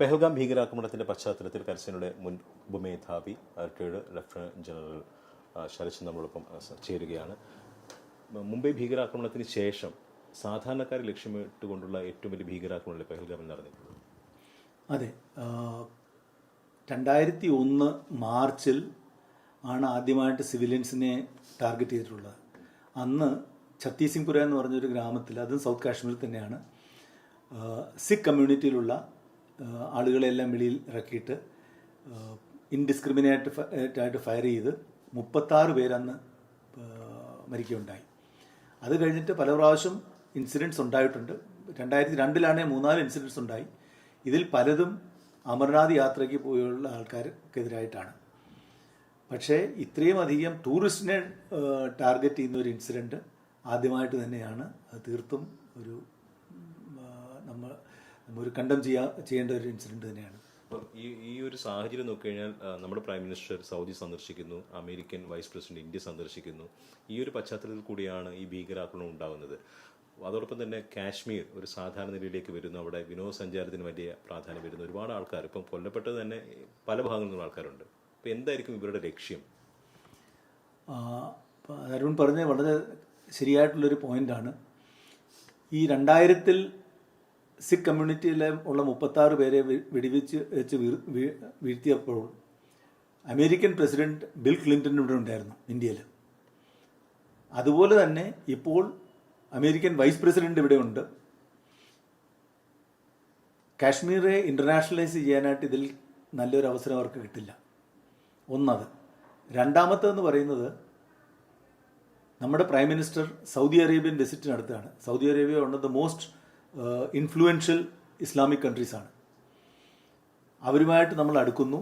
പെഹൽഗാം ഭീകരാക്രമണത്തിന്റെ പശ്ചാത്തലത്തിൽ കരസേനയുടെ മുൻ ഉപമേധാവി റിട്ടയർഡ് ലഫ്റ്റനന്റ് ജനറൽ ശരശൻ നമ്മളോടൊപ്പം ചേരുകയാണ്. മുംബൈ ഭീകരാക്രമണത്തിന് ശേഷം സാധാരണക്കാരെ ലക്ഷ്യമിട്ടുകൊണ്ടുള്ള ഏറ്റവും വലിയ ഭീകരാക്രമണമല്ലേ പെഹൽഗാമിൽ നടന്നിട്ടുള്ളത് അതെ. രണ്ടായിരത്തി ഒന്ന് മാർച്ചിൽ ആണ് ആദ്യമായിട്ട് സിവിലിയൻസിനെ ടാർഗറ്റ് ചെയ്തിട്ടുള്ളത്. അന്ന് ഛത്തീസിംഗ്പുര എന്ന് പറഞ്ഞൊരു ഗ്രാമത്തിൽ അതും സൗത്ത് കാശ്മീരിൽ തന്നെയാണ് സിഖ് കമ്മ്യൂണിറ്റിയിലുള്ള ആളുകളെല്ലാം വെളിയിൽ ഇറക്കിയിട്ട് ഇൻഡിസ്ക്രിമിനേറ്റ് ആയിട്ട് ഫയർ ചെയ്ത് മുപ്പത്താറ് പേരന്ന് മരിക്കുകയുണ്ടായി. അത് കഴിഞ്ഞിട്ട് പല പ്രാവശ്യം ഇൻസിഡന്റ്സ് ഉണ്ടായിട്ടുണ്ട്. രണ്ടായിരത്തി രണ്ടിലാണെങ്കിൽ മൂന്നാൽ ഇൻസിഡന്റ്സ് ഉണ്ടായി. ഇതിൽ പലതും അമർനാഥ് യാത്രയ്ക്ക് പോയുള്ള ആൾക്കാർക്കെതിരായിട്ടാണ്. പക്ഷേ ഇത്രയും അധികം ടൂറിസ്റ്റിനെ ടാർഗറ്റ് ചെയ്യുന്ന ഒരു ഇൻസിഡന്റ് ആദ്യമായിട്ട് തന്നെയാണ്. തീർത്തും ഒരു നമ്മൾ ഒരു കണ്ടം ചെയ്യാ ചെയ്യേണ്ട ഒരു ഇൻസിഡന്റ് തന്നെയാണ്. അപ്പം ഈ ഈ ഒരു സാഹചര്യം നോക്കിക്കഴിഞ്ഞാൽ നമ്മുടെ പ്രൈം മിനിസ്റ്റർ സൗദി സന്ദർശിക്കുന്നു അമേരിക്കൻ വൈസ് പ്രസിഡന്റ് ഇന്ത്യ സന്ദർശിക്കുന്നു. ഈ ഒരു പശ്ചാത്തലത്തിൽ കൂടിയാണ് ഈ ഭീകരാക്രമണം ഉണ്ടാകുന്നത്. അതോടൊപ്പം തന്നെ കാശ്മീർ ഒരു സാധാരണ നിലയിലേക്ക് വരുന്നു. അവിടെ വിനോദസഞ്ചാരത്തിന് വലിയ പ്രാധാന്യം വരുന്നു. ഒരുപാട് ആൾക്കാർ ഇപ്പം കൊല്ലപ്പെട്ടത് തന്നെ പല ഭാഗങ്ങളിൽ നിന്നും ആൾക്കാരുണ്ട്. അപ്പം എന്തായിരിക്കും ഇവരുടെ ലക്ഷ്യം? അരുൺ പറഞ്ഞ വളരെ ശരിയായിട്ടുള്ളൊരു പോയിന്റാണ് ഈ രണ്ടായിരത്തിൽ സിഖ് കമ്മ്യൂണിറ്റിയിലെ ഉള്ള മുപ്പത്താറ് പേരെ വെടിവെച്ച് വെച്ച് വീഴ്ത്തിയപ്പോൾ അമേരിക്കൻ പ്രസിഡന്റ് ബിൽ ക്ലിന്റൺ ഇവിടെ ഉണ്ടായിരുന്നു ഇന്ത്യയിൽ അതുപോലെ തന്നെ ഇപ്പോൾ അമേരിക്കൻ വൈസ് പ്രസിഡന്റ് ഇവിടെ ഉണ്ട്. കാശ്മീരെ ഇന്റർനാഷണലൈസ് ചെയ്യാനായിട്ട് ഇതിൽ നല്ലൊരു അവസരം അവർക്ക് കിട്ടില്ല. ഒന്നത്. രണ്ടാമത്തെന്ന് പറയുന്നത് നമ്മുടെ prime minister Saudi Arabian visit നടത്തുകയാണ് Saudi Arabia one of the most influential Islamic കൺട്രീസാണ് അവരുമായിട്ട് നമ്മൾ അടുക്കുന്നു.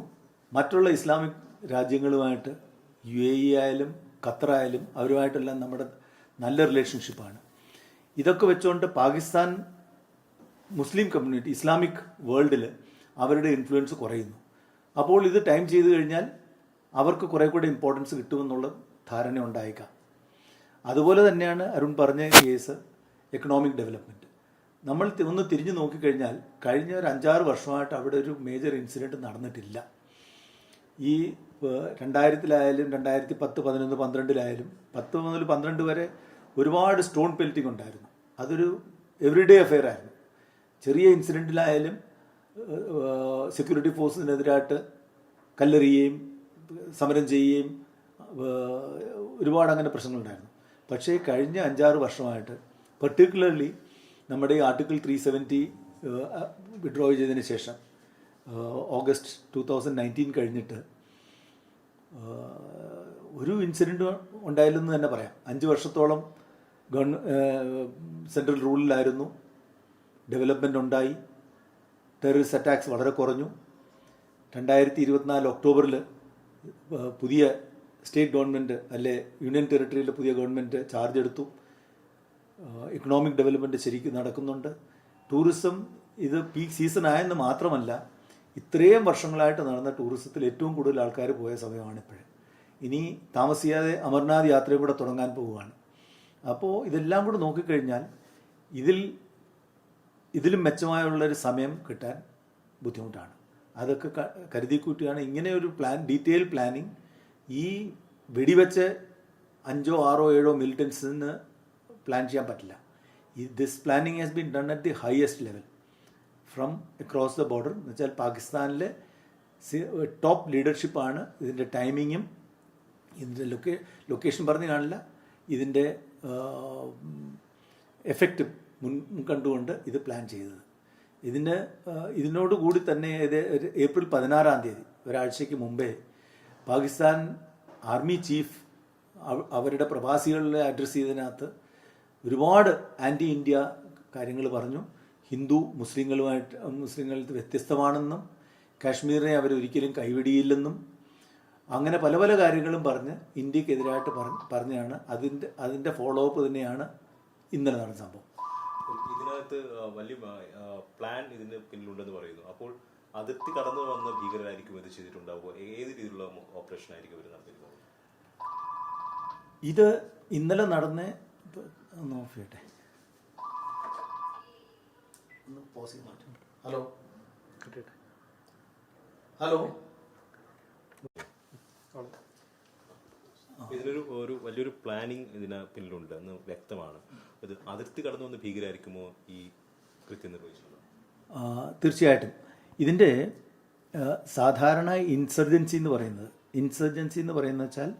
മറ്റുള്ള ഇസ്ലാമിക് രാജ്യങ്ങളുമായിട്ട് യു എ ഇ ആയാലും ഖത്തറായാലും അവരുമായിട്ടെല്ലാം നമ്മുടെ നല്ല റിലേഷൻഷിപ്പാണ് ഇതൊക്കെ വെച്ചുകൊണ്ട് പാകിസ്ഥാൻ മുസ്ലിം കമ്മ്യൂണിറ്റി ഇസ്ലാമിക് വേൾഡിൽ അവരുടെ ഇൻഫ്ലുവൻസ് കുറയുന്നു. അപ്പോൾ ഇത് ടൈം ചെയ്ത് കഴിഞ്ഞാൽ അവർക്ക് കുറേ കൂടെ ഇമ്പോർട്ടൻസ് കിട്ടുമെന്നുള്ള ധാരണ ഉണ്ടായേക്കാം. അതുപോലെ തന്നെയാണ് അരുൺ പറഞ്ഞ കേസ് എക്കണോമിക് ഡെവലപ്മെന്റ് നമ്മൾ ഒന്ന് തിരിഞ്ഞു നോക്കിക്കഴിഞ്ഞാൽ കഴിഞ്ഞ ഒരു അഞ്ചാറ് വർഷമായിട്ട് അവിടെ ഒരു മേജർ ഇൻസിഡന്റ് നടന്നിട്ടില്ല. ഈ രണ്ടായിരത്തിലായാലും രണ്ടായിരത്തി പത്ത് പതിനൊന്ന് പന്ത്രണ്ടിലായാലും പത്ത് മുതൽ പന്ത്രണ്ട് വരെ ഒരുപാട് സ്റ്റോൺ പെൽറ്റിംഗ് ഉണ്ടായിരുന്നു. അതൊരു എവറിഡേ അഫെയർ ആയിരുന്നു. ചെറിയ ഇൻസിഡന്റിലായാലും സെക്യൂരിറ്റി ഫോഴ്സിനെതിരായിട്ട് കല്ലെറിയുകയും സമരം ചെയ്യുകയും ഒരുപാട് അങ്ങനെ പ്രശ്നങ്ങളുണ്ടായിരുന്നു. പക്ഷേ കഴിഞ്ഞ അഞ്ചാറ് വർഷമായിട്ട് പെർട്ടിക്കുലർലി നമ്മുടെ ഈ ആർട്ടിക്കിൾ ത്രീ സെവന്റി വിഡ്രോ ചെയ്തതിന് ശേഷം ഓഗസ്റ്റ് ടു തൗസൻഡ് നയന്റീൻ കഴിഞ്ഞിട്ട് ഒരു ഇൻസിഡന്റ് ഉണ്ടായില്ലെന്ന് തന്നെ പറയാം. അഞ്ച് വർഷത്തോളം ഗവൺ സെൻട്രൽ റൂളിലായിരുന്നു ഡെവലപ്മെന്റ് ഉണ്ടായി. ടെററിസ്റ്റ് അറ്റാക്സ് വളരെ കുറഞ്ഞു. രണ്ടായിരത്തി ഇരുപത്തിനാല് ഒക്ടോബറിൽ പുതിയ സ്റ്റേറ്റ് ഗവൺമെന്റ് അല്ലെ യൂണിയൻ ടെറിട്ടറിയിലെ പുതിയ ഗവൺമെന്റ് ചാർജ് എടുത്തു. ഇക്കണോമിക് ഡെവലപ്മെന്റ് ശരിക്കും നടക്കുന്നുണ്ട്. ടൂറിസം ഇത് പീക്ക് സീസൺ ആയെന്ന് മാത്രമല്ല ഇത്രയും വർഷങ്ങളായിട്ട് നടന്ന ടൂറിസത്തിൽ ഏറ്റവും കൂടുതൽ ആൾക്കാർ പോയ സമയമാണ് ഇപ്പോഴേ. ഇനി താമസിയാതെ അമർനാഥ് യാത്രയും കൂടെ തുടങ്ങാൻ പോവുകയാണ്. അപ്പോൾ ഇതെല്ലാം കൂടെ നോക്കിക്കഴിഞ്ഞാൽ ഇതിൽ ഇതിലും മെച്ചമായുള്ളൊരു സമയം കിട്ടാൻ ബുദ്ധിമുട്ടാണ്. അതൊക്കെ കരുതി ഒരു പ്ലാൻ ഡീറ്റെയിൽ പ്ലാനിങ് ഈ വെടിവെച്ച് അഞ്ചോ ആറോ ഏഴോ മിലിറ്റൻസിന് പ്ലാൻ ചെയ്യാൻ പറ്റില്ല. ഈ this planning has been done at the highest level from across the border എന്ന് വെച്ചാൽ പാകിസ്ഥാനിലെ ടോപ്പ് ലീഡർഷിപ്പാണ് ഇതിന്റെ ടൈമിങ്ങും ഇതിന്റെ ലൊക്കേ ലൊക്കേഷൻ പറഞ്ഞു കാണില്ല. ഇതിന്റെ എഫക്റ്റ് മുൻ കണ്ടുകൊണ്ട് ഇത് പ്ലാൻ ചെയ്തത്. ഇതിന് ഇതിനോടുകൂടി ഇതിനോട് കൂടി തന്നെ ഇത് ഏപ്രിൽ പതിനാറാം തീയതി ഒരാഴ്ചയ്ക്ക് മുമ്പേ പാകിസ്ഥാൻ ആർമി ചീഫ് അവരുടെ പ്രവാസികളെ അഡ്രസ്സ് ചെയ്തതിനകത്ത് ഒരുപാട് ആന്റി ഇന്ത്യ കാര്യങ്ങൾ പറഞ്ഞു. ഹിന്ദു മുസ്ലിങ്ങളുമായിട്ട് മുസ്ലിങ്ങളിൽ വ്യത്യസ്തമാണെന്നും കാശ്മീരിനെ അവരൊരിക്കലും കൈവിടിയില്ലെന്നും അങ്ങനെ പല പല കാര്യങ്ങളും പറഞ്ഞ് ഇന്ത്യക്കെതിരായിട്ട് പറഞ്ഞ് പറഞ്ഞാണ് അതിന്റെ അതിന്റെ ഫോളോ അപ്പ് തന്നെയാണ് ഇന്നലെ നടന്ന സംഭവം. ഇതിനകത്ത് വലിയ പ്ലാൻ ഇതിന് പിന്നിലുണ്ടെന്ന് പറയുന്നു. അപ്പോൾ അതിർത്തി കടന്നു വന്ന ഭീകരരായിരിക്കും ഇത് ചെയ്തിട്ടുണ്ടാവുക. ഏത് രീതിയിലുള്ള ഓപ്പറേഷൻ ആയിരിക്കും ഇവർ ഇത് ഇന്നലെ നടന്ന ഒന്ന് ഓഫ് ചെയ്യട്ടെ. ഒന്ന് പോസ് ചെയ്ത് മാറ്റാം ഹലോ കിട്ടിയിട്ട് ഹലോ ഇതിനൊരു ഒരു വലിയൊരു പ്ലാനിങ് ഇതിന് പിന്നിലുണ്ട് എന്ന് വ്യക്തമാണ്. ഇത് അതിർത്തി കടന്നു വന്ന് ഭീകരായിരിക്കുമോ ഈ കൃത്യം നിർവഹിച്ചത് ആ, തീർച്ചയായിട്ടും. ഇതിന്റെ സാധാരണ ഇൻസർജൻസി എന്ന് പറയുന്നത് ഇൻസർജൻസി എന്ന് പറയുന്നത് വെച്ചാൽ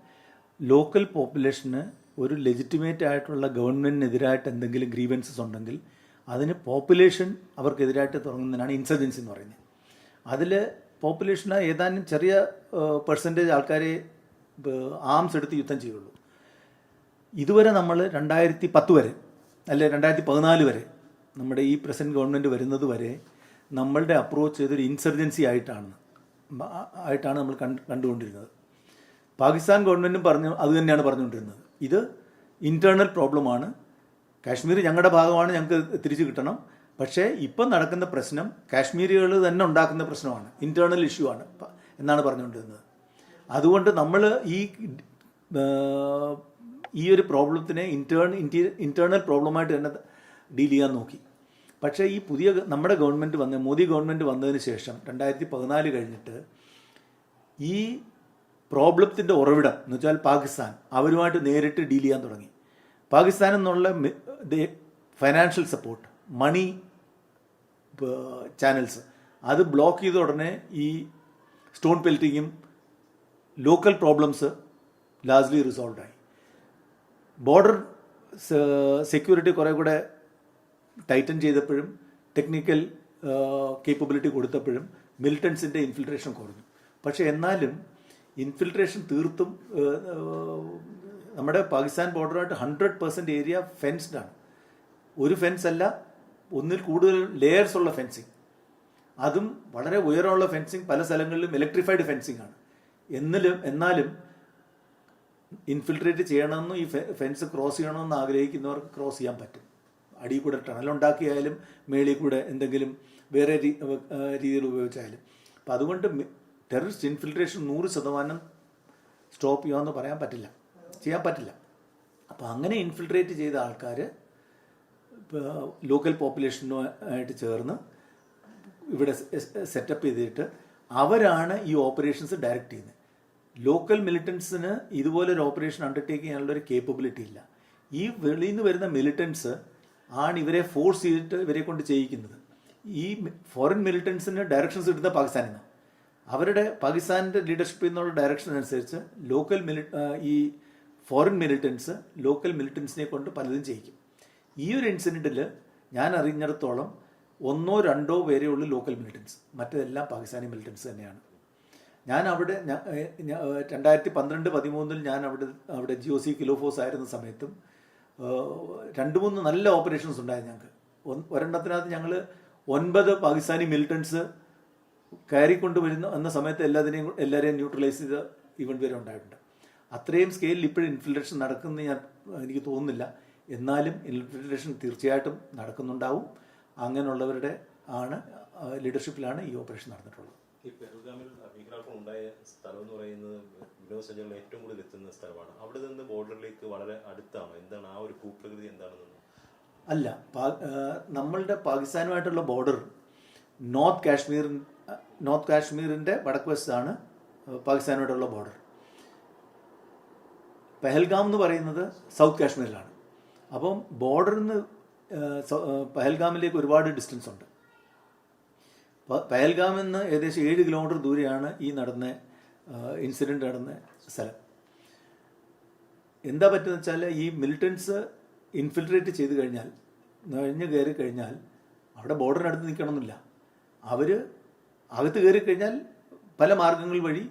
ലോക്കൽ പോപ്പുലേഷന് ഒരു ലെജിറ്റിമേറ്റ് ആയിട്ടുള്ള ഗവൺമെന്റിനെതിരായിട്ട് എന്തെങ്കിലും ഗ്രീവൻസസ് ഉണ്ടെങ്കിൽ അതിന് പോപ്പുലേഷൻ അവർക്കെതിരായിട്ട് തുടങ്ങുന്നതിനാണ് ഇൻസർജൻസി എന്ന് പറയുന്നത്. അതിൽ പോപ്പുലേഷന് ഏതാനും ചെറിയ പെർസെന്റേജ് ആൾക്കാരെ ആംസ് എടുത്ത് യുദ്ധം ചെയ്യുള്ളൂ. ഇതുവരെ നമ്മൾ രണ്ടായിരത്തി പത്ത് വരെ അല്ലെ രണ്ടായിരത്തി പതിനാല് വരെ നമ്മുടെ ഈ പ്രസന്റ് ഗവൺമെന്റ് വരുന്നത് വരെ നമ്മളുടെ അപ്രോച്ച് ചെയ്തൊരു ഇൻസർജൻസി ആയിട്ടാണ് ആയിട്ടാണ് നമ്മൾ കണ്ട് കണ്ടുകൊണ്ടിരുന്നത്. പാകിസ്ഥാൻ ഗവൺമെന്റും പറഞ്ഞു അതുതന്നെയാണ് പറഞ്ഞുകൊണ്ടിരുന്നത്. ഇത് ഇന്റേർണൽ പ്രോബ്ലമാണ് കാശ്മീർ ഞങ്ങളുടെ ഭാഗമാണ് ഞങ്ങൾക്ക് തിരിച്ചു കിട്ടണം. പക്ഷേ ഇപ്പം നടക്കുന്ന പ്രശ്നം കാശ്മീരികൾ തന്നെ ഉണ്ടാക്കുന്ന പ്രശ്നമാണ്. ഇന്റേർണൽ ഇഷ്യൂ ആണ് എന്നാണ് പറഞ്ഞുകൊണ്ടിരുന്നത്. അതുകൊണ്ട് നമ്മൾ ഈ ഈ ഒരു പ്രോബ്ലത്തിനെ ഇന്റേൺ ഇന്റേർണൽ പ്രോബ്ലമായിട്ട് തന്നെ ഡീൽ ചെയ്യാൻ നോക്കി. പക്ഷേ ഈ പുതിയ നമ്മുടെ ഗവൺമെന്റ് വന്ന് മോദി ഗവൺമെന്റ് വന്നതിന് ശേഷം രണ്ടായിരത്തി പതിനാല് കഴിഞ്ഞിട്ട് ഈ പ്രോബ്ലത്തിന്റെ ഉറവിടം എന്ന് വെച്ചാൽ പാകിസ്ഥാൻ അവരുമായിട്ട് നേരിട്ട് ഡീൽ ചെയ്യാൻ തുടങ്ങി. പാകിസ്ഥാൻ എന്നുള്ള ഫൈനാൻഷ്യൽ സപ്പോർട്ട് മണി ചാനൽസ് അത് ബ്ലോക്ക് ചെയ്ത ഉടനെ ഈ സ്റ്റോൺ പെൽറ്റിങ്ങും ലോക്കൽ പ്രോബ്ലംസ് ലാർജ്ലി റിസോൾവ് ആയി. ബോർഡർ സെക്യൂരിറ്റി കുറേ കൂടെ ടൈറ്റൻ ചെയ്തപ്പോഴും ടെക്നിക്കൽ കേപ്പബിലിറ്റി കൊടുത്തപ്പോഴും മിലിറ്റൻസിന്റെ ഇൻഫിൽട്രേഷൻ കുറഞ്ഞു. പക്ഷേ എന്നാലും ഇൻഫിൽട്രേഷൻ തീർത്തും നമ്മുടെ പാകിസ്ഥാൻ ബോർഡറായിട്ട് ഹൺഡ്രഡ് പെർസെന്റ് ഏരിയ ഫെൻസ്ഡ് ആണ്. ഒരു ഫെൻസ് അല്ല ഒന്നിൽ കൂടുതൽ ലെയേഴ്സ് ഉള്ള ഫെൻസിങ് അതും വളരെ ഉയരമുള്ള ഫെൻസിങ് പല സ്ഥലങ്ങളിലും ഇലക്ട്രിഫൈഡ് ഫെൻസിങ് ആണ്. എന്നിലും എന്നാലും ഇൻഫിൽട്രേറ്റ് ചെയ്യണമെന്നും ഈ ഫെൻസ് ക്രോസ് ചെയ്യണമെന്ന് ആഗ്രഹിക്കുന്നവർക്ക് ക്രോസ് ചെയ്യാൻ പറ്റും. അടിയിൽ കൂടെ ടണൽ ഉണ്ടാക്കിയാലും മേളിൽ കൂടെ എന്തെങ്കിലും വേറെ രീതിയിൽ ഉപയോഗിച്ചായാലും അപ്പം അതുകൊണ്ട് ടെററിസ്റ്റ് ഇൻഫിൽട്രേഷൻ നൂറ് ശതമാനം സ്റ്റോപ്പ് ചെയ്യാമെന്ന് പറയാൻ പറ്റില്ല. ചെയ്യാൻ പറ്റില്ല. അപ്പോൾ അങ്ങനെ ഇൻഫിൽട്രേറ്റ് ചെയ്ത ആൾക്കാർ ലോക്കൽ പോപ്പുലേഷനുമായിട്ട് ചേർന്ന് ഇവിടെ സെറ്റപ്പ് ചെയ്തിട്ട് അവരാണ് ഈ ഓപ്പറേഷൻസ് ഡയറക്റ്റ് ചെയ്യുന്നത് ലോക്കൽ മിലിറ്റൻസിന് ഇതുപോലൊരു ഓപ്പറേഷൻ അണ്ടർടേക്ക് ചെയ്യാനുള്ളൊരു കേപ്പബിലിറ്റി ഇല്ല. ഈ വെളിയിൽ നിന്ന് വരുന്ന മിലിറ്റൻസ് ആണ് ഇവരെ ഫോഴ്സ് ചെയ്തിട്ട് ഇവരെ കൊണ്ട് ചെയ്യിക്കുന്നത്. ഈ ഫോറിൻ മിലിറ്റൻസിന് ഡയറക്ഷൻസ് ഇടുന്ന പാകിസ്ഥാനിൽ നിന്ന് അവരുടെ പാകിസ്ഥാനിന്റെ ലീഡർഷിപ്പിൽ നിന്നുള്ള ഡയറക്ഷൻ അനുസരിച്ച് ലോക്കൽ മിലി ഈ ഫോറിൻ മിലിറ്റൻസ് ലോക്കൽ മിലിറ്റൻസിനെ കൊണ്ട് പലതും ചെയ്യിക്കും. ഈ ഒരു ഇൻസിഡന്റിൽ ഞാൻ അറിഞ്ഞിടത്തോളം ഒന്നോ രണ്ടോ പേരേ ഉള്ളൂ ലോക്കൽ മിലിറ്റൻസ് മറ്റതെല്ലാം പാകിസ്ഥാനി മിലിറ്റൻസ് തന്നെയാണ്. ഞാൻ അവിടെ രണ്ടായിരത്തി പന്ത്രണ്ട് പതിമൂന്നിൽ ഞാൻ അവിടെ അവിടെ ജിഒ സി കിലോഫോസ് ആയിരുന്ന സമയത്തും രണ്ട് മൂന്ന് നല്ല ഓപ്പറേഷൻസ് ഉണ്ടായിരുന്നു ഞങ്ങൾക്ക്. ഒരെണ്ണത്തിനകത്ത് ഞങ്ങൾ ഒൻപത് പാകിസ്ഥാനി മിലിറ്റൻസ് കയറിക്കൊണ്ട് വരുന്ന എന്ന സമയത്ത് എല്ലാത്തിനെയും എല്ലാവരെയും ന്യൂട്രലൈസ് ചെയ്ത ഇവന്റ് വരെ ഉണ്ടായിട്ടുണ്ട്. അത്രയും സ്കെയിലിൽ ഇപ്പോഴും ഇൻഫിൽട്രേഷൻ നടക്കുന്നു ഞാൻ എനിക്ക് തോന്നുന്നില്ല. എന്നാലും ഇൻഫിൽട്രേഷൻ തീർച്ചയായിട്ടും നടക്കുന്നുണ്ടാവും. അങ്ങനെയുള്ളവരുടെ ആണ് ലീഡർഷിപ്പിലാണ് ഈ ഓപ്പറേഷൻ നടന്നിട്ടുള്ളത്. ഈ പെരുഗാമിൽ ഭീകരാക്രമണം ഉണ്ടായ സ്ഥലം എന്ന് പറയുന്നത് വിനോദസഞ്ചാരികൾ ഏറ്റവും കൂടുതൽ എത്തുന്ന സ്ഥലമാണ്. അവിടെ നിന്ന് ബോർഡറിലേക്ക് വളരെ അടുത്താണ്. എന്താണ് ആ ഒരു ഭൂപ്രകൃതി എന്താണെന്ന്? അല്ല നമ്മളുടെ പാകിസ്ഥാനുമായിട്ടുള്ള ബോർഡർ നോർത്ത് കാശ്മീർ നോർത്ത് കാശ്മീരിന്റെ വടക്ക് വശത്താണ് പാകിസ്ഥാനോടുള്ള ബോർഡർ പെഹൽഗാം എന്ന് പറയുന്നത് സൗത്ത് കാശ്മീരിലാണ്. അപ്പം ബോർഡറിൽ നിന്ന് പെഹൽഗാമിലേക്ക് ഒരുപാട് ഡിസ്റ്റൻസ് ഉണ്ട്. പെഹൽഗാമിൽ നിന്ന് ഏകദേശം ഏഴ് കിലോമീറ്റർ ദൂരെയാണ് ഈ നടന്ന ഇൻസിഡന്റ് നടന്ന സ്ഥലം. എന്താ പറ്റുന്ന വെച്ചാൽ ഈ മിലിറ്റൻസ് ഇൻഫിൽട്രേറ്റ് ചെയ്ത് കഴിഞ്ഞാൽ നുഴഞ്ഞു കയറി കഴിഞ്ഞാൽ അവിടെ ബോർഡറിനടുത്ത് നിൽക്കണമെന്നില്ല. അവർ അകത്ത് കയറി കഴിഞ്ഞാൽ പല മാർഗങ്ങൾ വഴി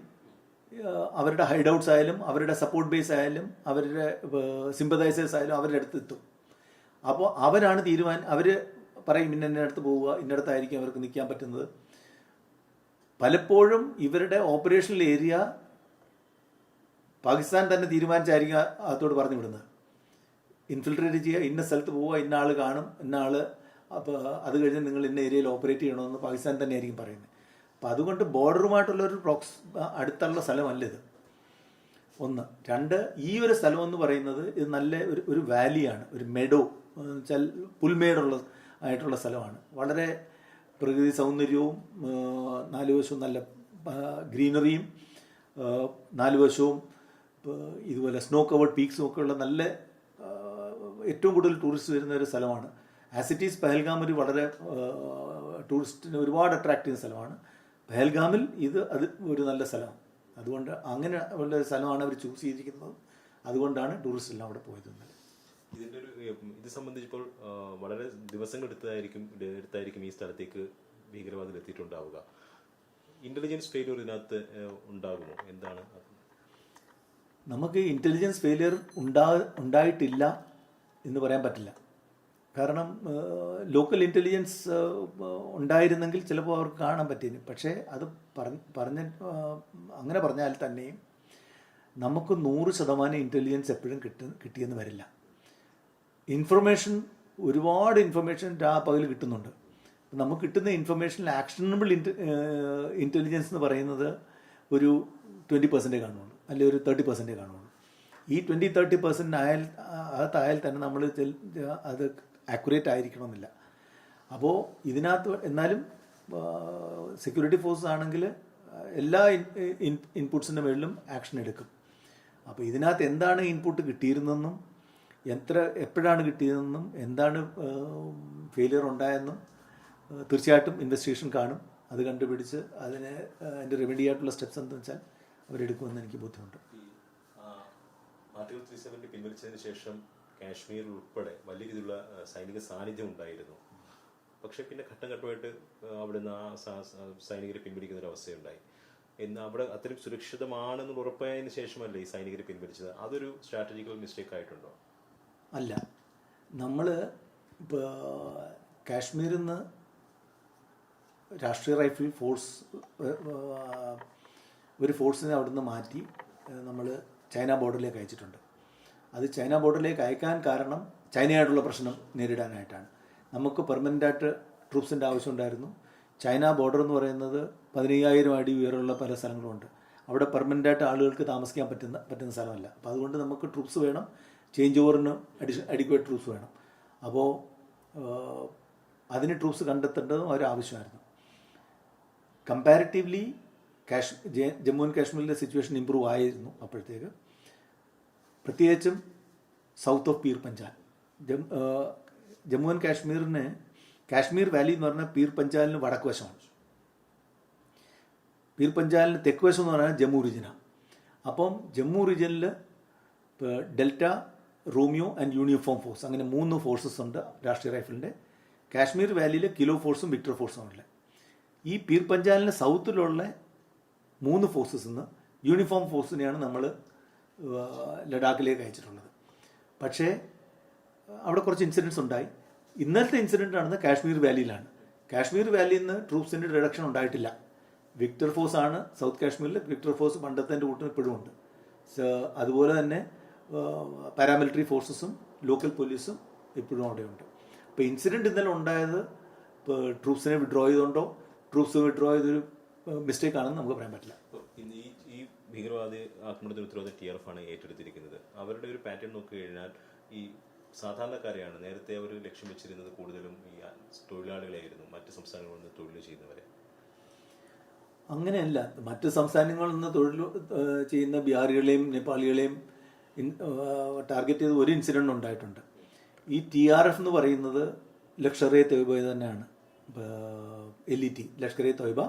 അവരുടെ ഹൈഡ് ഔട്ട്സ് ആയാലും അവരുടെ സപ്പോർട്ട് ബേസ് ആയാലും അവരുടെ സിമ്പതൈസേഴ്സ് ആയാലും അവരുടെ അടുത്ത് എത്തും. അപ്പോൾ അവരാണ് തീരുമാനം അവർ പറയും ഇന്ന ഇന്ന അടുത്ത് പോവുക ഇന്നടത്തായിരിക്കും അവർക്ക് നിൽക്കാൻ പറ്റുന്നത്. പലപ്പോഴും ഇവരുടെ ഓപ്പറേഷണൽ ഏരിയ പാകിസ്ഥാൻ തന്നെ തീരുമാനിച്ചായിരിക്കും അകത്തോട് പറഞ്ഞു വിടുന്നത്. ഇൻഫിൽട്രേറ്റ് ചെയ്യുക ഇന്ന സ്ഥലത്ത് പോവുക ഇന്ന ആൾ കാണും ഇന്ന ആൾ അപ്പോൾ അത് കഴിഞ്ഞ് നിങ്ങൾ ഇന്ന ഏരിയയിൽ ഓപ്പറേറ്റ് ചെയ്യണമെന്ന് പാകിസ്ഥാൻ തന്നെ ആയിരിക്കും പറയുന്നത്. അപ്പോൾ അതുകൊണ്ട് ബോർഡറുമായിട്ടുള്ള ഒരു പ്രോക്സ് അടുത്തുള്ള സ്ഥലമല്ല ഇത്. ഒന്ന്. രണ്ട് ഈ ഒരു സ്ഥലം എന്ന് പറയുന്നത് ഇത് നല്ല ഒരു ഒരു വാലിയാണ് ഒരു മെഡോ വെച്ചാൽ പുൽമേടുള്ള ആയിട്ടുള്ള സ്ഥലമാണ്. വളരെ പ്രകൃതി സൗന്ദര്യവും നാല് വശവും നല്ല ഗ്രീനറിയും നാല് വശവും ഇതുപോലെ സ്നോ കവേർഡ് പീക്സും ഒക്കെ ഉള്ള നല്ല ഏറ്റവും കൂടുതൽ ടൂറിസ്റ്റ് വരുന്ന ഒരു സ്ഥലമാണ്. ആസിറ്റീസ് പഹൽഗാം ഒരു വളരെ ടൂറിസ്റ്റിന് ഒരുപാട് അട്രാക്റ്റ് ചെയ്യുന്ന സ്ഥലമാണ്. പഹൽഗാമിൽ ഇത് അത് ഒരു നല്ല സ്ഥലമാണ്. അതുകൊണ്ട് അങ്ങനെ ഉള്ള സ്ഥലമാണ് അവർ ചൂസ് ചെയ്തിരിക്കുന്നത്. അതുകൊണ്ടാണ് ടൂറിസ്റ്റ് എല്ലാം അവിടെ പോയത് ഇതിന്റെ ഒരു ഇത് സംബന്ധിച്ചപ്പോൾ വളരെ ദിവസങ്ങൾ എടുത്തതായിരിക്കും എടുത്തായിരിക്കും ഈ സ്ഥലത്തേക്ക് ഭീകരവാദികൾ എത്തിയിട്ടുണ്ടാവുക. ഇന്റലിജൻസ് ഫെയിലിയർ ഇതിനകത്ത് ഉണ്ടാകുമോ? എന്താണ് നമുക്ക് ഇന്റലിജൻസ് ഫെയിലിയർ ഉണ്ടാ ഉണ്ടായിട്ടില്ല എന്ന് പറയാൻ പറ്റില്ല. കാരണം ലോക്കൽ ഇന്റലിജൻസ് ഉണ്ടായിരുന്നെങ്കിൽ ചിലപ്പോൾ അവർക്ക് കാണാൻ പറ്റിയിരുന്നു. പക്ഷേ അത് പറഞ്ഞ അങ്ങനെ പറഞ്ഞാൽ തന്നെയും നമുക്ക് നൂറ് ശതമാനം ഇന്റലിജൻസ് എപ്പോഴും കിട്ട കിട്ടിയെന്ന് വരില്ല. ഇൻഫർമേഷൻ ഒരുപാട് ഇൻഫർമേഷൻ രാ പകൽ കിട്ടുന്നുണ്ട്. നമുക്ക് കിട്ടുന്ന ഇൻഫർമേഷനിൽ ആക്ഷനബിൾ ഇന്റലിജൻസ് എന്ന് പറയുന്നത് ഒരു ട്വന്റി പെർസെന്റേ കാണുള്ളൂ. അല്ലെങ്കിൽ ഒരു തേർട്ടി പെർസെന്റേ കാണുള്ളൂ. ഈ ട്വന്റി തേർട്ടി പെർസെന്റ് ആയാൽ അകത്തായാൽ തന്നെ നമ്മൾ അത് ആക്യുറേറ്റ് ആയിരിക്കണമെന്നില്ല. അപ്പോൾ ഇതിനകത്ത് എന്നാലും സെക്യൂരിറ്റി ഫോഴ്സ് ആണെങ്കിൽ എല്ലാ ഇൻപുട്സിന്റെ മേളിലും ആക്ഷൻ എടുക്കും. അപ്പോൾ ഇതിനകത്ത് എന്താണ് ഇൻപുട്ട് കിട്ടിയിരുന്നെന്നും എത്ര എപ്പോഴാണ് കിട്ടിയതെന്നും എന്താണ് ഫെയിലിയർ ഉണ്ടായെന്നും തീർച്ചയായിട്ടും ഇൻവെസ്റ്റിഗേഷൻ കാണും. അത് കണ്ടുപിടിച്ച് അതിനെ അതിന്റെ റെമഡി ആയിട്ടുള്ള സ്റ്റെപ്സ് എന്താണെന്ന് വെച്ചാൽ അവരെടുക്കുമെന്ന് എനിക്ക് ബോധ്യമുണ്ട് ആർട്ടിക്കൽ ത്രീ സെവന്റി പിൻവലിച്ചതിന് ശേഷം കാശ്മീർ ഉൾപ്പെടെ വലിയ രീതിയിലുള്ള സൈനിക സാന്നിധ്യം ഉണ്ടായിരുന്നു. പക്ഷെ പിന്നെ ഘട്ടം ഘട്ടമായിട്ട് ആ, അവിടുന്ന് ആ സൈനികരെ പിൻവലിക്കുന്ന ഒരു അവസ്ഥയുണ്ടായി. എന്ന് അവിടെ അത്രയും സുരക്ഷിതമാണെന്ന് ഉറപ്പായതിനു ശേഷമല്ലേ ഈ സൈനികരെ പിൻവലിച്ചത് അതൊരു സ്ട്രാറ്റജിക്കൽ മിസ്റ്റേക്ക് ആയിട്ടുണ്ടോ? അല്ല. നമ്മൾ കാശ്മീരിൽ നിന്ന് രാഷ്ട്രീയ റൈഫിൾ ഫോഴ്സ് ഒരു ഫോഴ്സിനെ അവിടുന്ന് മാറ്റി നമ്മൾ ചൈന ബോർഡറിലേക്ക് അയച്ചിട്ടുണ്ട്. അത് ചൈന ബോർഡറിലേക്ക് അയക്കാൻ കാരണം ചൈനയായിട്ടുള്ള പ്രശ്നം നേരിടാനായിട്ടാണ്. നമുക്ക് പെർമനന്റായിട്ട് ട്രൂപ്സിന്റെ ആവശ്യമുണ്ടായിരുന്നു. ചൈന ബോർഡർ എന്ന് പറയുന്നത് പതിനയ്യായിരം അടി ഉയരമുള്ള പല സ്ഥലങ്ങളുമുണ്ട് അവിടെ പെർമനന്റായിട്ട് ആളുകൾക്ക് താമസിക്കാൻ പറ്റുന്ന പറ്റുന്ന സ്ഥലമല്ല. അപ്പോൾ അതുകൊണ്ട് നമുക്ക് ട്രൂപ്സ് വേണം. ചേഞ്ച് ഓവറിന് അഡീഷ അഡിക്വേറ്റ് ട്രൂപ്സ് വേണം. അപ്പോൾ അതിന് ട്രൂപ്സ് കണ്ടെത്തേണ്ടതും ഒരു ആവശ്യമായിരുന്നു കമ്പാരിറ്റീവ്ലി ജെ- ജമ്മു ആൻഡ് കാശ്മീരിലെ സിറ്റുവേഷൻ ഇമ്പ്രൂവ് ആയിരുന്നു അപ്പോഴത്തേക്ക്. പ്രത്യേകിച്ചും south of Pir Panjal Jammu and കാശ്മീരിന് Kashmir valley എന്ന് പറഞ്ഞാൽ പീർ പഞ്ചാലിന് വടക്ക് വശമാണ്. പീർ പഞ്ചാലിന് തെക്ക് വശം എന്ന് പറഞ്ഞാൽ ജമ്മു റീജിയനാണ് അപ്പം ജമ്മു റീജിയനിൽ Delta Romeo and Uniform force അങ്ങനെ മൂന്ന് ഫോഴ്സസ് ഉണ്ട് രാഷ്ട്രീയ റൈഫിളിന്റെ കാശ്മീർ വാലിയിൽ കിലോ ഫോഴ്സും വിക്ടർ ഫോഴ്സും ഉണ്ട് ഈ പീർ പഞ്ചാലിന് സൗത്തിലുള്ള മൂന്ന് ഫോഴ്സസ് നിന്ന് യൂണിഫോം ഫോഴ്സിനെയാണ് നമ്മൾ ലഡാക്കിലേക്ക് അയച്ചിട്ടുള്ളത്. പക്ഷേ അവിടെ കുറച്ച് ഇൻസിഡൻസ് ഉണ്ടായി. ഇന്നലത്തെ ഇൻസിഡന്റ് നടന്നത് കാശ്മീർ വാലിയിലാണ്. കാശ്മീർ വാലിയിൽ നിന്ന് ട്രൂപ്സിന്റെ റിഡക്ഷൻ ഉണ്ടായിട്ടില്ല. വിക്ടർ ഫോഴ്സ് ആണ് സൗത്ത് കാശ്മീരിൽ വിക്ടർ ഫോഴ്സ് പണ്ടത്തെ കൂട്ടിന് ഇപ്പോഴും ഉണ്ട് അതുപോലെ തന്നെ പാരാമിലിറ്ററി ഫോഴ്സസും ലോക്കൽ പോലീസും ഇപ്പോഴും അവിടെയുണ്ട്. അപ്പോൾ ഇൻസിഡന്റ് ഇന്നലെ ഉണ്ടായത് ഇപ്പോൾ ട്രൂപ്സിനെ വിഡ്രോ ചെയ്തുകൊണ്ടോ ട്രൂപ്സ് വിഡ്രോ ചെയ്തൊരു മിസ്റ്റേക്ക് ആണെന്ന് നമുക്ക് പറയാൻ പറ്റില്ല. ഭീകരവാദി ആക്രമണത്തിന് ഉത്തരവാദിത്തം ടി എഫ് ആണ് ഏറ്റെടുത്തിരിക്കുന്നത്. അവരുടെ ഒരു പാറ്റേൺ നോക്കിക്കഴിഞ്ഞാൽ ഈ സാധാരണക്കാരെയാണ് നേരത്തെ അവർ ലക്ഷ്യം വെച്ചിരുന്നത് കൂടുതലും ഈ തൊഴിലാളികളായിരുന്നു മറ്റ് സംസ്ഥാനങ്ങളിൽ നിന്ന് തൊഴിൽ ചെയ്യുന്നവരെ. അങ്ങനെയല്ല. മറ്റ് സംസ്ഥാനങ്ങളിൽ നിന്ന് തൊഴിൽ ചെയ്യുന്ന ബിഹാറികളെയും നേപ്പാളികളെയും ടാർഗറ്റ് ചെയ്ത് ഒരു ഇൻസിഡന്റ് ഉണ്ടായിട്ടുണ്ട്. ഈ ടി ആർ എഫ് എന്ന് പറയുന്നത് എ തൊയ്ബ തന്നെയാണ്. L E T Lashkar Toiba.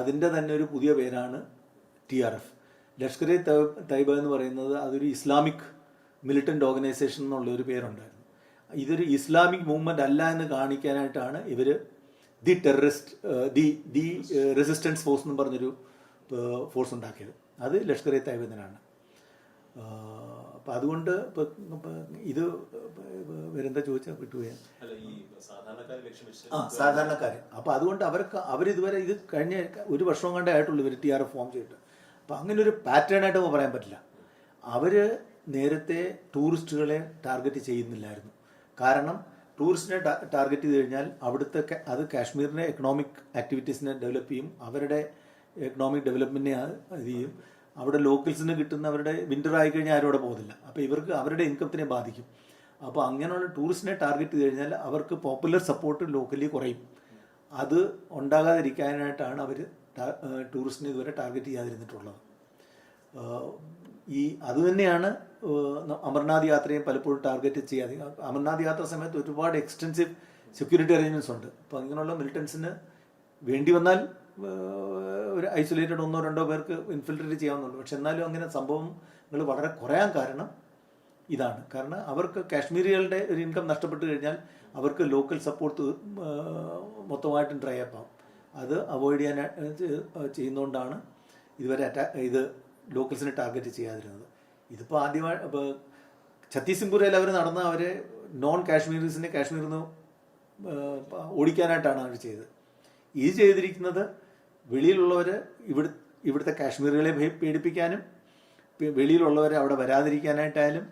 അതിന്റെ തന്നെ ഒരു പുതിയ പേരാണ് T R F Lashkar e Taiba എന്ന് പറയുന്നത് അതൊരു ഇസ്ലാമിക് മിലിറ്റന്റ് ഓർഗനൈസേഷൻ എന്നുള്ള ഒരു പേരുണ്ടായിരുന്നു. ഇതൊരു ഇസ്ലാമിക് മൂവ്മെന്റ് അല്ല എന്ന് കാണിക്കാനായിട്ടാണ് ഇവർ the terrorist the the resistance force എന്ന് പറഞ്ഞൊരു ഫോഴ്സ് ഉണ്ടാക്കിയത്. അത് ലഷ്കർ എ തൈബത്തിനാണ് അപ്പം അതുകൊണ്ട് ഇത് ഇവരെന്താ ചോദിച്ചാൽ വിട്ടുപോയാൽ ആ സാധാരണക്കാർ അപ്പോൾ അതുകൊണ്ട് അവർക്ക് അവരിതുവരെ ഇത് കഴിഞ്ഞ ഒരു വർഷം കണ്ടേ ആയിട്ടുള്ളൂ ഇവർ ടി ആർ എഫ് ഫോം ചെയ്തിട്ട്. അപ്പോൾ അങ്ങനെ ഒരു പാറ്റേൺ ആയിട്ട് നമുക്ക് പറയാൻ പറ്റില്ല. അവർ നേരത്തെ ടൂറിസ്റ്റുകളെ ടാർഗറ്റ് ചെയ്യുന്നില്ലായിരുന്നു. കാരണം ടൂറിസ്റ്റിനെ ടാർഗറ്റ് ചെയ്ത് കഴിഞ്ഞാൽ അവിടുത്തെ അത് കാശ്മീരിന്റെ എക്കണോമിക് ആക്ടിവിറ്റീസിനെ ഡെവലപ്പ് ചെയ്യും. അവരുടെ എക്കണോമിക് ഡെവലപ്മെന്റിനെ ഇത് ചെയ്യും. അവിടെ ലോക്കൽസിന് കിട്ടുന്ന അവരുടെ വിന്റർ ആയി കഴിഞ്ഞാൽ ആരും അവിടെ പോകുന്നില്ല അപ്പോൾ ഇവർക്ക് അവരുടെ ഇൻകത്തിനെ ബാധിക്കും. അപ്പോൾ അങ്ങനെയുള്ള ടൂറിസ്റ്റിനെ ടാർഗറ്റ് ചെയ്ത് കഴിഞ്ഞാൽ അവർക്ക് പോപ്പുലർ സപ്പോർട്ട് ലോക്കലി കുറയും. അത് ഉണ്ടാകാതിരിക്കാനായിട്ടാണ് അവർ ടൂറിസ്റ്റിനെ ഇതുവരെ ടാർഗറ്റ് ചെയ്യാതിരുന്നിട്ടുള്ളത്. ഈ അതുതന്നെയാണ് അമർനാഥ് യാത്രയെ പലപ്പോഴും ടാർഗറ്റ് ചെയ്യാതെ അമർനാഥ് യാത്ര സമയത്ത് ഒരുപാട് എക്സ്റ്റൻസീവ് സെക്യൂരിറ്റി അറേഞ്ച്മെന്റ്സ് ഉണ്ട്. അപ്പോൾ അങ്ങനെയുള്ള മിലിറ്റൻസിന് വേണ്ടി വന്നാൽ ഒരു ഐസൊലേറ്റഡ് ഒന്നോ രണ്ടോ പേർക്ക് ഇൻഫിൽട്രേറ്റ് ചെയ്യാവുന്നുള്ളൂ പക്ഷെ എന്നാലും അങ്ങനെ സംഭവങ്ങൾ വളരെ കുറയാൻ കാരണം ഇതാണ്. കാരണം അവർക്ക് കാശ്മീരികളുടെ ഒരു ഇൻകം നഷ്ടപ്പെട്ടു കഴിഞ്ഞാൽ അവർക്ക് ലോക്കൽ സപ്പോർട്ട് മൊത്തമായിട്ടും ഡ്രൈ അപ്പ് അത് അവോയ്ഡ് ചെയ്യാൻ ചെയ്യുന്നതുകൊണ്ടാണ് ഇതുവരെ അറ്റാ ഇത് ലോക്കൽസിനെ ടാർഗറ്റ് ചെയ്യാതിരുന്നത്. ഇതിപ്പോൾ ആദ്യമായി ഇപ്പോൾ ഛത്തീസ്ഗഡിൽ അവർ നടന്ന അവർ നോൺ കാശ്മീരീസിനെ കാശ്മീരിൽ നിന്ന് ഓടിക്കാനായിട്ടാണ് അവർ ചെയ്തത്. ഇത് ചെയ്തിരിക്കുന്നത് വെളിയിലുള്ളവർ ഇവിടെ ഇവിടുത്തെ കാശ്മീരികളെ പേടിപ്പിക്കാനും വെളിയിലുള്ളവരെ അവിടെ വരാതിരിക്കാനായിട്ടായാലും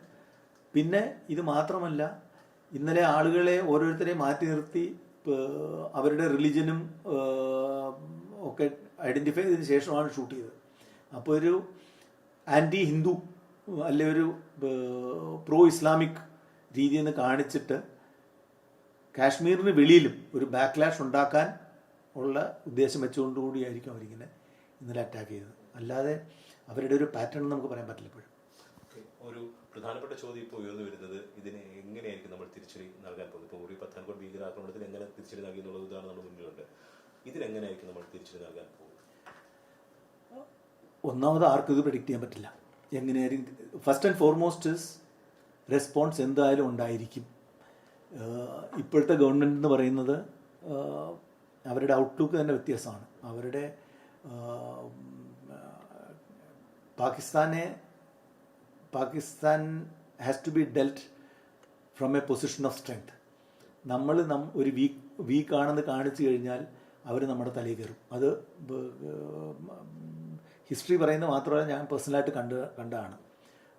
പിന്നെ ഇത് മാത്രമല്ല ഇന്നലെ ആളുകളെ ഓരോരുത്തരെയും മാറ്റി നിർത്തി അവരുടെ റിലിജനും ഒക്കെ ഐഡന്റിഫൈ ചെയ്തതിന് ശേഷമാണ് ഷൂട്ട് ചെയ്തത്. അപ്പോൾ ഒരു ആന്റി ഹിന്ദു അല്ലെ ഒരു പ്രോ ഇസ്ലാമിക് രീതി എന്ന് കാണിച്ചിട്ട് കാശ്മീരിന് വെളിയിലും ഒരു ബാക്ക്ലാഷ് ഉണ്ടാക്കാൻ ഉള്ള ഉദ്ദേശം വെച്ചുകൊണ്ടുകൂടിയായിരിക്കും അവരിങ്ങനെ ഇന്നലെ അറ്റാക്ക് ചെയ്തത്. അല്ലാതെ അവരുടെ ഒരു പാറ്റേൺ നമുക്ക് പറയാൻ പറ്റില്ല ഇപ്പോഴും. ഒരു പ്രധാനപ്പെട്ട ചോദ്യം ഇപ്പോൾ ഉയർന്നു വരുന്നത് ഇതിന് എങ്ങനെയായിരിക്കും നമ്മൾ തിരിച്ചടി നൽകാൻ പോകുന്നത്? ഇപ്പോൾ ഒരു പത്താൻകോട്ട് ഭീകരാക്രമണത്തിന് എങ്ങനെ തിരിച്ചടി നൽകി എന്നുള്ളത് ഇതാണ് നമ്മുടെ മുന്നിലുണ്ട്. ഇതിനെങ്ങനെയായിരിക്കും നമ്മൾ തിരിച്ചടി നൽകാൻ പോകുന്നത്? ഒന്നാമത് ആർക്കും ഇത് പ്രഡിക്റ്റ് ചെയ്യാൻ പറ്റില്ല. എങ്ങനെയായിരിക്കും ഫസ്റ്റ് ആൻഡ് ഫോർമോസ്റ്റ് റെസ്പോൺസ് എന്തായാലും ഉണ്ടായിരിക്കും. ഇപ്പോഴത്തെ ഗവൺമെന്റ് എന്ന് പറയുന്നത് അവരുടെ ഔട്ട്ലുക്ക് തന്നെ വ്യത്യാസമാണ്. അവരുടെ പാകിസ്ഥാനെ Pakistan has to be dealt from a position of strength നമ്മൾ നം ഒരു വീക്ക് വീക്കാണെന്ന് കാണിച്ചു കഴിഞ്ഞാൽ അവർ നമ്മുടെ തലയിൽ കയറും. അത് ഹിസ്റ്ററി പറയുന്നത് മാത്രമല്ല ഞാൻ പേഴ്സണലായിട്ട് കണ്ട് കണ്ടതാണ്.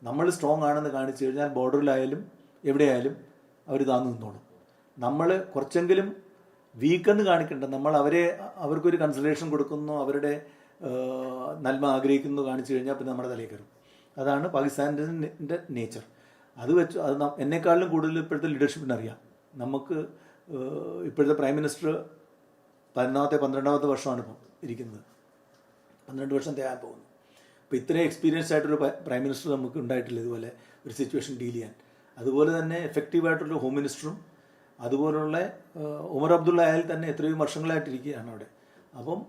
നമ്മൾ സ്ട്രോങ് ആണെന്ന് കാണിച്ചു കഴിഞ്ഞാൽ ബോർഡറിലായാലും എവിടെയായാലും അവർ താന്നു നിന്നോളും. നമ്മൾ കുറച്ചെങ്കിലും വീക്കെന്ന് കാണിക്കേണ്ട. നമ്മൾ അവരെ അവർക്കൊരു കൺസിഡറേഷൻ കൊടുക്കുന്നു അവരുടെ നന്മ ആഗ്രഹിക്കുന്നു കാണിച്ചു കഴിഞ്ഞാൽ പിന്നെ നമ്മുടെ തലയിൽ കയറും. അതാണ് പാകിസ്ഥാന്റെ നേച്ചർ. അത് വെച്ച് അത് എന്നെക്കാളിലും കൂടുതൽ ഇപ്പോഴത്തെ ലീഡർഷിപ്പിന് അറിയാം. നമുക്ക് ഇപ്പോഴത്തെ പ്രൈം മിനിസ്റ്റർ പതിനൊന്നാമത്തെ പന്ത്രണ്ടാമത്തെ വർഷമാണ് ഇപ്പം ഇരിക്കുന്നത്. പന്ത്രണ്ട് വർഷം തേയാൻ പോകുന്നു. അപ്പോൾ ഇത്രയും എക്സ്പീരിയൻസ് ആയിട്ടൊരു പ്രൈം മിനിസ്റ്റർ നമുക്ക് ഉണ്ടായിട്ടില്ല ഇതുപോലെ ഒരു സിറ്റുവേഷൻ ഡീൽ ചെയ്യാൻ. അതുപോലെ തന്നെ എഫക്റ്റീവായിട്ടുള്ള ഹോം മിനിസ്റ്ററും അതുപോലുള്ള ഉമർ അബ്ദുള്ള ആയാൽ തന്നെ എത്രയോ വർഷങ്ങളായിട്ടിരിക്കുകയാണ് അവിടെ. അപ്പം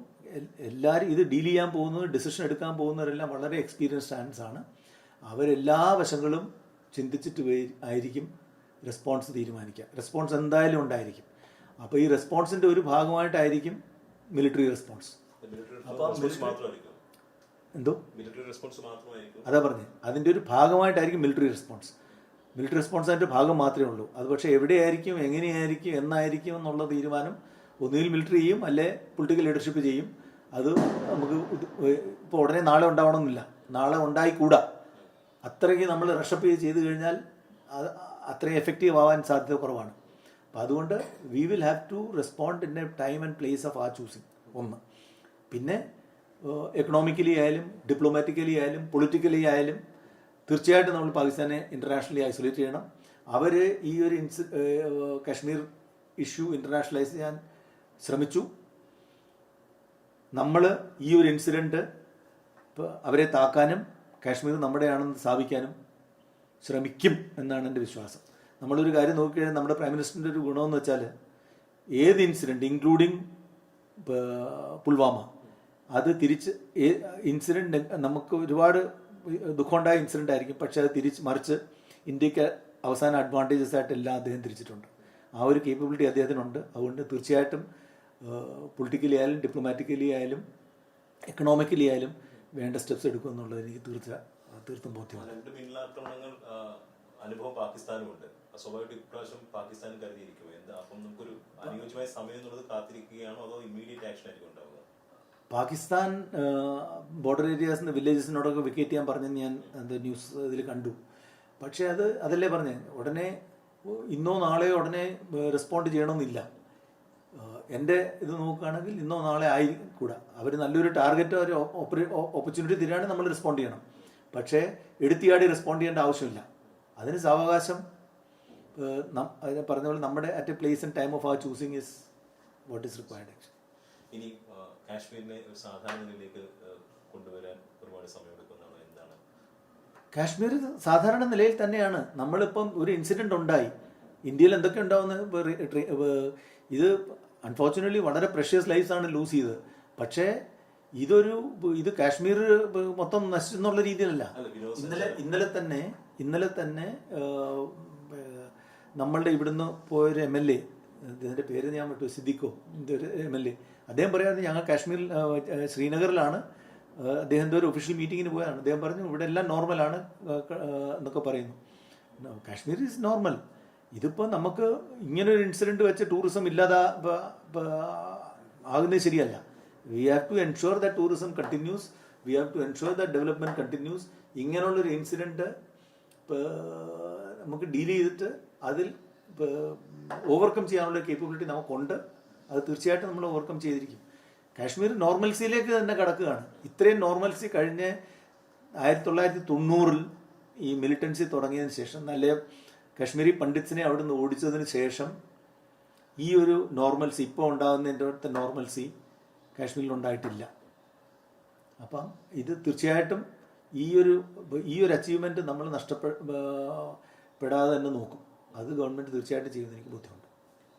എല്ലാവരും ഇത് ഡീൽ ചെയ്യാൻ പോകുന്നത് ഡിസിഷൻ എടുക്കാൻ പോകുന്നവരെല്ലാം വളരെ എക്സ്പീരിയൻസ്ഡ് ഹാൻഡ്സ് ആണ്. അവരെല്ലാ വശങ്ങളും ചിന്തിച്ചിട്ട് ആയിരിക്കും റെസ്പോൺസ് തീരുമാനിക്കുക. റെസ്പോൺസ് എന്തായാലും ഉണ്ടായിരിക്കും. അപ്പോൾ ഈ റെസ്പോൺസിന്റെ ഒരു ഭാഗമായിട്ടായിരിക്കും മിലിറ്ററി റെസ്പോൺസ് മാത്രമായിരിക്കും. എന്തോ? അതാ പറഞ്ഞു. അതിന്റെ ഒരു ഭാഗമായിട്ടായിരിക്കും മിലിറ്ററി റെസ്പോൺസ് മിലിറ്ററി റെസ്പോൺസ് അതിന്റെ ഭാഗം മാത്രമേ ഉള്ളൂ. അത് പക്ഷേ എവിടെയായിരിക്കും എങ്ങനെയായിരിക്കും എന്നായിരിക്കും എന്നുള്ള തീരുമാനം ഒന്നുകിൽ മിലിറ്ററി ചെയ്യും അല്ലെ പൊളിറ്റിക്കൽ ലീഡർഷിപ്പ് ചെയ്യും. അത് നമുക്ക് ഇപ്പോൾ ഉടനെ നാളെ ഉണ്ടാവണമെന്നില്ല. നാളെ ഉണ്ടായിക്കൂടാ. അത്രയ്ക്ക് നമ്മൾ റഷപ്പ് ചെയ്ത് ചെയ്ത് കഴിഞ്ഞാൽ അത് അത്രയും എഫക്റ്റീവ് ആവാൻ സാധ്യത കുറവാണ്. അപ്പോൾ അതുകൊണ്ട് we will have to respond in a time and place of uh choosing ഒന്ന്. പിന്നെ എക്കണോമിക്കലി ആയാലും ഡിപ്ലോമാറ്റിക്കലി ആയാലും പൊളിറ്റിക്കലി ആയാലും തീർച്ചയായിട്ടും നമ്മൾ പാകിസ്ഥാനെ ഇന്റർനാഷണലി ഐസൊലേറ്റ് ചെയ്യണം. അവർ ഈ ഒരു ഇൻസി കാശ്മീർ ഇഷ്യൂ ഇന്റർനാഷണലൈസ് ചെയ്യാൻ ശ്രമിച്ചു. നമ്മൾ ഈ ഒരു ഇൻസിഡന്റ് അവരെ താക്കാനും കാശ്മീർ നമ്മുടെയാണെന്ന് സ്ഥാപിക്കാനും ശ്രമിക്കും എന്നാണ് എന്റെ വിശ്വാസം. നമ്മളൊരു കാര്യം നോക്കിക്കഴിഞ്ഞാൽ നമ്മുടെ പ്രൈം മിനിസ്റ്ററിന്റെ ഒരു ഗുണമെന്ന് വെച്ചാൽ ഏത് ഇൻസിഡന്റ് ഇൻക്ലൂഡിങ് പുൽവാമ അത് തിരിച്ച് ഇൻസിഡന്റ് നമുക്ക് ഒരുപാട് ദുഃഖമുണ്ടായ ഇൻസിഡന്റ് ആയിരിക്കും. പക്ഷേ അത് തിരിച്ച് മറിച്ച് ഇന്ത്യയ്ക്ക് അവസാന അഡ്വാന്റേജസ് ആയിട്ട് എല്ലാം അദ്ദേഹം തിരിച്ചിട്ടുണ്ട്. ആ ഒരു കേപ്പബിലിറ്റി അദ്ദേഹത്തിനുണ്ട്. അതുകൊണ്ട് തീർച്ചയായിട്ടും പൊളിറ്റിക്കലി ആയാലും ഡിപ്ലോമാറ്റിക്കലി ആയാലും എക്കണോമിക്കലി ആയാലും വേണ്ട സ്റ്റെപ്സ് എടുക്കും എന്നുള്ളത് എനിക്ക് തീർച്ച തീർത്തും ബോധ്യമാണ്. രണ്ട് മിന്നലാക്രമണങ്ങൾ അനുഭവം പാകിസ്ഥാനുമുണ്ട്. സ്വാഭാവികമായിട്ട് ഇപ്രാവശ്യം പാകിസ്ഥാൻ കരുതിയിരിക്കുമോ? എന്താ അപ്പം നമുക്കൊരു അനുയോജ്യമായ സമയം എന്നുള്ളത് കാത്തിരിക്കുകയാണോ അതോ ഇമ്മീഡിയറ്റ് ആക്ഷൻ ആയിരിക്കും ഉണ്ടാവുക? പാകിസ്ഥാൻ ബോർഡർ ഏരിയാസിൽ നിന്ന് വില്ലേജസിനോടൊക്കെ വിക്കറ്റ് ചെയ്യാൻ പറഞ്ഞെന്ന് ഞാൻ എന്താ ന്യൂസ് ഇതിൽ കണ്ടു. പക്ഷേ അത് അതല്ലേ പറഞ്ഞേ? ഉടനെ ഇന്നോ നാളെയോ ഉടനെ റെസ്പോണ്ട് ചെയ്യണമെന്നില്ല. എന്റെ ഇത് നോക്കുകയാണെങ്കിൽ ഇന്നോ നാളെ ആയി കൂടാ അവർ നല്ലൊരു ടാർഗറ്റ് ഒരു ഓപ്പർച്യൂണിറ്റി തരികയാണെങ്കിൽ നമ്മൾ റെസ്പോണ്ട് ചെയ്യണം. പക്ഷേ എടുത്തിയാടി റെസ്പോണ്ട് ചെയ്യേണ്ട ആവശ്യമില്ല. അതിന് സാവകാശം പറഞ്ഞ പോലെ നമ്മുടെ at a place and time of uh choosing is what is required ഇനി കാശ്മീരിനെ ഒരു സാധാരണ നിലയിലേക്ക് കൊണ്ടുവരാൻ ഒരുപാട് സമയമെടുക്കുന്നതാണ് എന്താണ്? കാശ്മീർ സാധാരണ നിലയിൽ തന്നെയാണ്. നമ്മളിപ്പം ഒരു ഇൻസിഡന്റ് ഉണ്ടായി. ഇന്ത്യയിൽ എന്തൊക്കെ ഉണ്ടാവുന്ന? ഇത് അൺഫോർച്ചുനേറ്റ്ലി വളരെ പ്രഷ്യസ് ലൈഫ്സ് ആണ് ലൂസ് ചെയ്തത്. പക്ഷേ ഇതൊരു ഇത് കാശ്മീർ മൊത്തം നശിച്ചെന്നുള്ള രീതിയിലല്ല. ഇന്നലെ ഇന്നലെ തന്നെ ഇന്നലെ തന്നെ നമ്മളുടെ ഇവിടുന്ന് പോയൊരു എം എൽ എ ഇതിന്റെ പേര് ഞാൻ പറ്റൂ സിദ്ദിഖോ ഇതൊരു എം എൽ എ അദ്ദേഹം പറയാറ് ഞങ്ങൾ കാശ്മീരിൽ ശ്രീനഗറിലാണ്. അദ്ദേഹം എന്തോ ഒരു ഒഫീഷ്യൽ മീറ്റിങ്ങിന് പോയാണ് അദ്ദേഹം പറഞ്ഞു ഇവിടെ എല്ലാം നോർമലാണ് എന്നൊക്കെ പറയുന്നു. കാശ്മീർ ഈസ് നോർമൽ ഇതിപ്പോൾ നമുക്ക് ഇങ്ങനെ ഒരു ഇൻസിഡന്റ് വെച്ച് ടൂറിസം ഇല്ലാതെ ആകുന്നത് ശരിയല്ല. We have to ensure the tourism continues we have to ensure the development continues ഇങ്ങനെയുള്ള ഒരു ഇൻസിഡന്റ് നമുക്ക് ഡീൽ ചെയ്തിട്ട് അതിൽ ഓവർകം ചെയ്യാനുള്ള കേപ്പബിലിറ്റി നമുക്കുണ്ട്. അത് തീർച്ചയായിട്ടും നമ്മൾ ഓവർകം ചെയ്തിരിക്കും. കാശ്മീർ നോർമൽസിയിലേക്ക് തന്നെ കടക്കുകയാണ്. ഇത്രയും നോർമൽസി കഴിഞ്ഞ് ആയിരത്തി തൊള്ളായിരത്തി തൊണ്ണൂറിൽ ഈ മിലിറ്റൻസി തുടങ്ങിയതിന് ശേഷം നല്ല കാശ്മീരി പണ്ഡിറ്റ്സിനെ അവിടെ നിന്ന് ഓടിച്ചതിന് ശേഷം ഈ ഒരു നോർമൽസി ഇപ്പോൾ ഉണ്ടാകുന്നതിന്റെ അടുത്ത നോർമൽസി കാശ്മീരിൽ ഉണ്ടായിട്ടില്ല അപ്പം ഇത് തീർച്ചയായിട്ടും ഈ ഒരു ഈ ഒരു അച്ചീവ്മെന്റ് നമ്മൾ നഷ്ടപ്പെടാതെ തന്നെ നോക്കും. അത് ഗവൺമെന്റ് തീർച്ചയായിട്ടും ചെയ്യുമെന്ന് എനിക്ക് ബോധ്യമുണ്ട്.